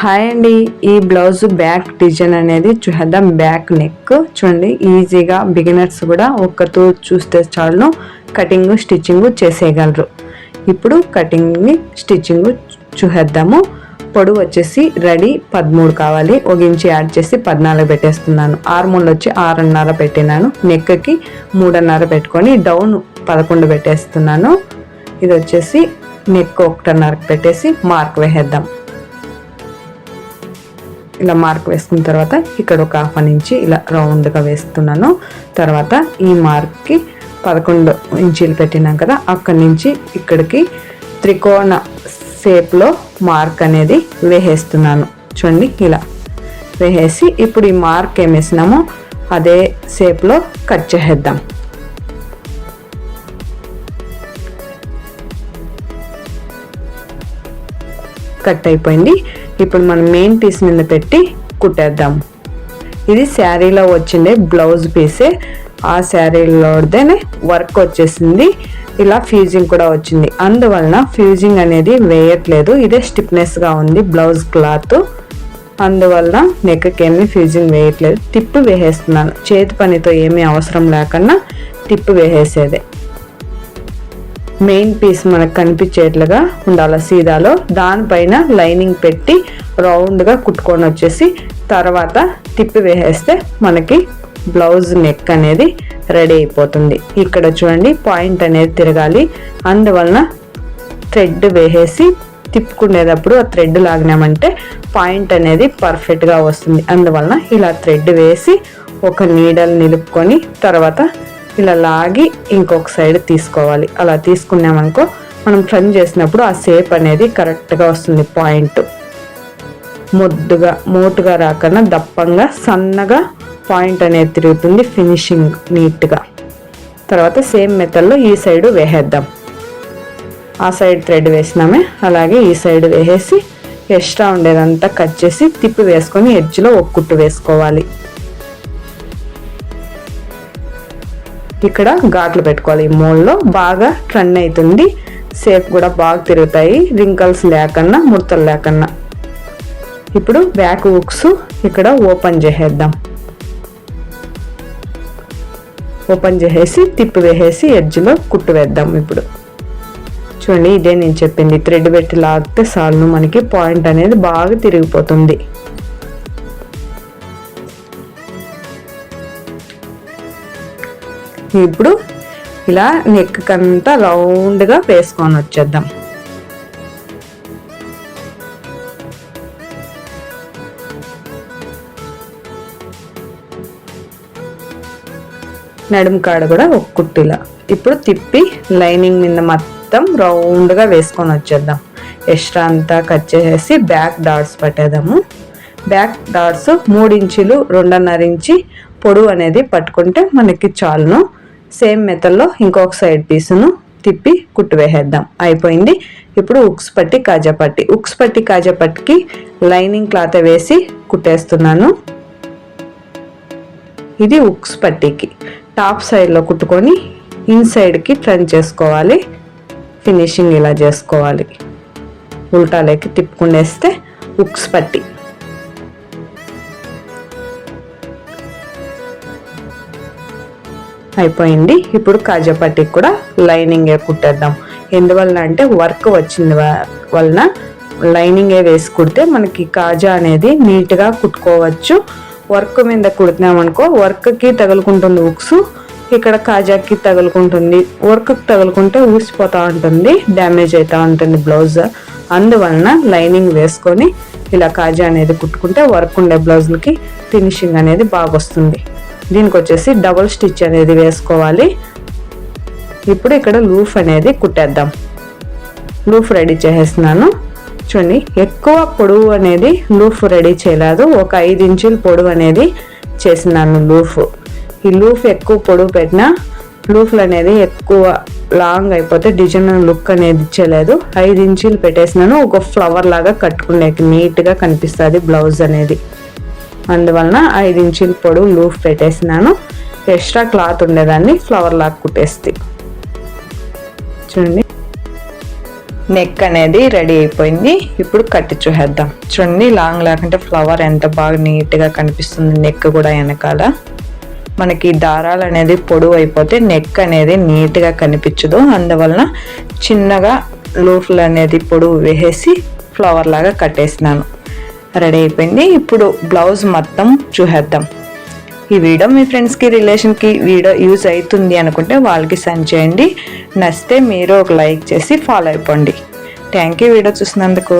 Hi అండి. ఈ blouse back design అనేది చూద్దాం బ్యాక్ నెక్. చూడండి ఈజీగా బిగినర్స్ కూడా ఒక్కతో చూస్తే చాలును. కటింగ్ స్టిచ్చింగ్ చేసేయగలరు. ఇప్పుడు కటింగ్ని స్టిచ్చింగ్ చూసేద్దాము. పొడవు వచ్చేసి రెడీ పదమూడు కావాలి. ఒక ఇంచి యాడ్ చేసి పద్నాలుగు పెట్టేస్తున్నాను. ఆర్మూల్ వచ్చి ఆరున్నర పెట్టినాను. నెక్కి మూడున్నర పెట్టుకొని డౌన్ పదకొండు పెట్టేస్తున్నాను. ఇది వచ్చేసి నెక్ ఒకటిన్నరకు పెట్టేసి మార్క్ వేసేద్దాం. ఇలా మార్క్ వేసుకున్న తర్వాత ఇక్కడ ఒక హాఫ్ అన్ ఇంచి ఇలా రౌండ్గా వేస్తున్నాను. తర్వాత ఈ మార్క్కి పదకొండు ఇంచీలు పెట్టినాం కదా అక్కడి నుంచి ఇక్కడికి త్రికోణ షేప్లో మార్క్ అనేది వేసేస్తున్నాను. చూడండి ఇలా వేసేసి ఇప్పుడు ఈ మార్క్ ఏం వేసినామో అదే షేప్లో కట్ చేసేద్దాం. కట్ అయిపోయింది. ఇప్పుడు మనం మెయిన్ పీస్ మీద పెట్టి కుట్టేద్దాం. ఇది శారీలో వచ్చిండే బ్లౌజ్ పీసే. ఆ శారీలోదేనే వర్క్ వచ్చేసింది. ఇలా ఫ్యూజింగ్ కూడా వచ్చింది. అందువలన ఫ్యూజింగ్ అనేది వేయట్లేదు. ఇదే స్టిఫ్నెస్గా ఉంది బ్లౌజ్ క్లాత్. అందువలన నెక్కి ఏమి ఫ్యూజింగ్ వేయట్లేదు. టిప్పు వేసేస్తున్నాను. చేతి పనితో ఏమీ అవసరం లేకుండా టిప్పు వేసేసేదే. మెయిన్ పీస్ మనకు కనిపించేట్లుగా ఉండాలి. సీదాలో దానిపైన లైనింగ్ పెట్టి రౌండ్గా కుట్టుకొని వచ్చేసి తర్వాత తిప్పి వేసేస్తే మనకి బ్లౌజ్ నెక్ అనేది రెడీ అయిపోతుంది. ఇక్కడ చూడండి పాయింట్ అనేది తిరగాలి. అందువలన థ్రెడ్ వేసేసి తిప్పుకునేటప్పుడు ఆ థ్రెడ్ లాగినామంటే పాయింట్ అనేది పర్ఫెక్ట్గా వస్తుంది. అందువలన ఇలా థ్రెడ్ వేసి ఒక నీడలు నిలుపుకొని తర్వాత ఇలా లాగి ఇంకొక సైడ్ తీసుకోవాలి. అలా తీసుకున్నామనుకో మనం టర్న్ చేసినప్పుడు ఆ షేప్ అనేది కరెక్ట్గా వస్తుంది పాయింట్ ముద్దుగా మోటుగా రాకుండా దప్పంగా సన్నగా పాయింట్ అనేది తిరుగుతుంది ఫినిషింగ్ నీట్గా తర్వాత సేమ్ మెథడ్లో ఈ సైడు వేసేద్దాం. ఆ సైడ్ థ్రెడ్ వేసినామే అలాగే ఈ సైడ్ వేసేసి ఎక్స్ట్రా ఉండేదంతా కట్ చేసి తిప్పి వేసుకొని ఎడ్జ్లో ఒక కుట్టు వేసుకోవాలి. ఇక్కడ ఘాట్లు పెట్టుకోవాలి. ఈ మోల్లో బాగా ట్రన్ అవుతుంది సేఫ్ కూడా బాగా తిరుగుతాయి. రింకల్స్ లేకన్నా ముడతలు లేకన్నా. ఇప్పుడు బ్యాక్ హుక్స్ ఇక్కడ ఓపెన్ చేసేద్దాం. ఓపెన్ చేసేసి తిప్పి వేసేసి ఎడ్జ్లో కుట్టు వేద్దాం ఇప్పుడు. చూడండి ఇదే నేను చెప్పింది. థ్రెడ్ పెట్టి లాగితే సాల్ను మనకి పాయింట్ అనేది బాగా తిరిగిపోతుంది. ఇప్పుడు ఇలా నెక్ అంతా రౌండ్గా వేసుకొని వచ్చేద్దాం. నడుము కాడ కూడా ఒక కుట్టిలా ఇప్పుడు తిప్పి లైనింగ్ మీద మొత్తం రౌండ్గా వేసుకొని వచ్చేద్దాం. ఎక్స్ట్రా అంతా కట్ చేసేసి బ్యాక్ డాట్స్ పట్టేద్దాము. బ్యాక్ డాట్స్ మూడు ఇంచులు రెండున్నర ఇంచి పొడవు అనేది పట్టుకుంటే మనకి చాలును. సేమ్ మెథడ్లో ఇంకొక సైడ్ పీసును తిప్పి కుట్టు వేసేద్దాం. అయిపోయింది. ఇప్పుడు ఉక్స్ పట్టి కాజా పట్టి. ఉక్స్ పట్టి కాజా పట్టికి లైనింగ్ క్లాత్ వేసి కుట్టేస్తున్నాను. ఇది ఉక్స్ పట్టికి. టాప్ సైడ్లో కుట్టుకొని ఇన్సైడ్కి టర్న్ చేసుకోవాలి. ఫినిషింగ్ ఇలా చేసుకోవాలి. ఉల్టాలోకి తిప్పుకుండేస్తే ఉక్స్ పట్టి. అయిపోయింది. ఇప్పుడు కాజా పట్టికి కూడా లైనింగే కుట్టేద్దాం. ఎందువలన అంటే వర్క్ వచ్చింది వలన లైనింగే వేసి కుడితే మనకి కాజా అనేది నీట్గా కుట్టుకోవచ్చు. వర్క్ మీద కుడుతున్నామనుకో వర్క్కి తగులుకుంటుంది ఉక్స్ ఇక్కడ కాజాకి తగులుకుంటుంది. వర్క్కి తగులుకుంటే ఊసిపోతూ ఉంటుంది డ్యామేజ్ అవుతూ ఉంటుంది బ్లౌజ్. అందువలన లైనింగ్ వేసుకొని ఇలా కాజా అనేది కుట్టుకుంటే వర్క్ ఉండే బ్లౌజులకి ఫినిషింగ్ అనేది బాగా వస్తుంది దీనికి వచ్చేసి డబుల్ స్టిచ్ అనేది వేసుకోవాలి. ఇప్పుడు ఇక్కడ లూఫ్ అనేది కుట్టేద్దాం. లూఫ్ రెడీ చేసేస్తున్నాను. చూడండి ఎక్కువ పొడవు అనేది లూఫ్ రెడీ చేయలేదు. ఒక ఐదు ఇంచుల పొడవు అనేది చేసినాను లూఫ్ ఈ లూఫ్ ఎక్కువ పొడవు పెట్టినా లూఫ్లు అనేది ఎక్కువ లాంగ్ అయిపోతే డిజైన్ లుక్ అనేది ఇచ్చలేదు. ఐదు ఇంచులు పెట్టేసినాను ఒక ఫ్లవర్ లాగా కట్టుకునే నీట్గా కనిపిస్తుంది బ్లౌజ్ అనేది. అందువలన ఐదు ఇంచుల పొడవు లూఫ్ పెట్టేసినాను. ఎక్స్ట్రా క్లాత్ ఉండేదాన్ని ఫ్లవర్ లాగా కుట్టేస్తే. చూడండి. నెక్ అనేది రెడీ అయిపోయింది. ఇప్పుడు కట్టి చూసేద్దాం. చూడండి లాంగ్ లేకుంటే ఫ్లవర్ ఎంత బాగా నీట్గా కనిపిస్తుంది నెక్ కూడా వెనకాల. మనకి దారాలు అనేది పొడవు అయిపోతే నెక్ అనేది నీట్గా కనిపించదు. అందువలన చిన్నగా లూఫ్లు అనేది పొడవు వేసేసి ఫ్లవర్ లాగా కట్టేసినాను. రెడీ అయిపోయింది. ఇప్పుడు బ్లౌజ్ మొత్తం చూసేద్దాం. ఈ వీడియో మీ ఫ్రెండ్స్కి రిలేషన్కి వీడియో యూజ్ అవుతుంది అనుకుంటే వాళ్ళకి సెండ్ చేయండి. నచ్చితే మీరు ఒక లైక్ చేసి ఫాలో అయిపోండి. థ్యాంక్ యూ వీడియో చూసినందుకు.